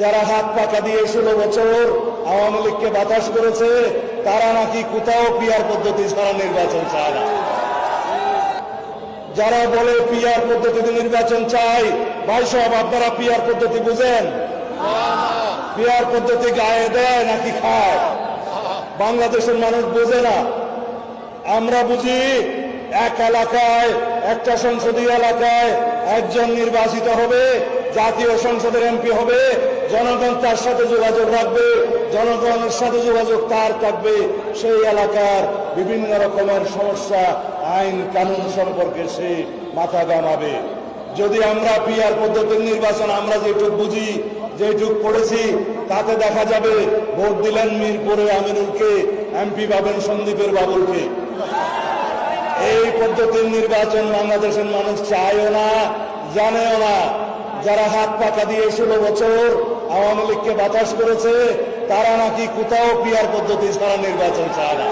যারা হাত পাকা দিয়ে ষোলো বছর আওয়ামী লীগকে বাতাস করেছে, তারা নাকি কোথাও পিয়ার পদ্ধতি ছাড়া নির্বাচন চায় না। যারা বলে পিয়ার পদ্ধতিতে নির্বাচন চাই ভাই সব আপনারা পিয়ার পদ্ধতি বুঝেন? পিয়ার পদ্ধতি গায়ে দেয় নাকি খায়? বাংলাদেশের মানুষ বোঝে না। আমরা বুঝি এক এলাকায়, একটা সংসদীয় এলাকায় একজন নির্বাচিত হবে, জাতীয় সংসদের এমপি হবে জনগণ তার সাথে যোগাযোগ রাখবে, জনগণের সাথে যোগাযোগ তার থাকবে সেই এলাকার বিভিন্ন রকমের সমস্যা আইন কানুন সম্পর্কে সে মাথা গামাবে যদি আমরা পিয়ার পদ্ধতির নির্বাচন, আমরা যেটুক বুঝি, যেটুক পড়েছি, তাতে দেখা যাবে ভোট দিলেন মিরপুরে আমিনুলকে, এমপি পাবেন সন্দীপের বাবুলকে। এই পদ্ধতির নির্বাচন বাংলাদেশের মানুষ চায়ও না, জানেও না। যারা হাত পাকা দিয়ে ষোলো বছর আওয়ামী লীগকে বাতাস করেছে, তারা নাকি কোথাও পিয়ার পদ্ধতি ছাড়া নির্বাচন চায় না।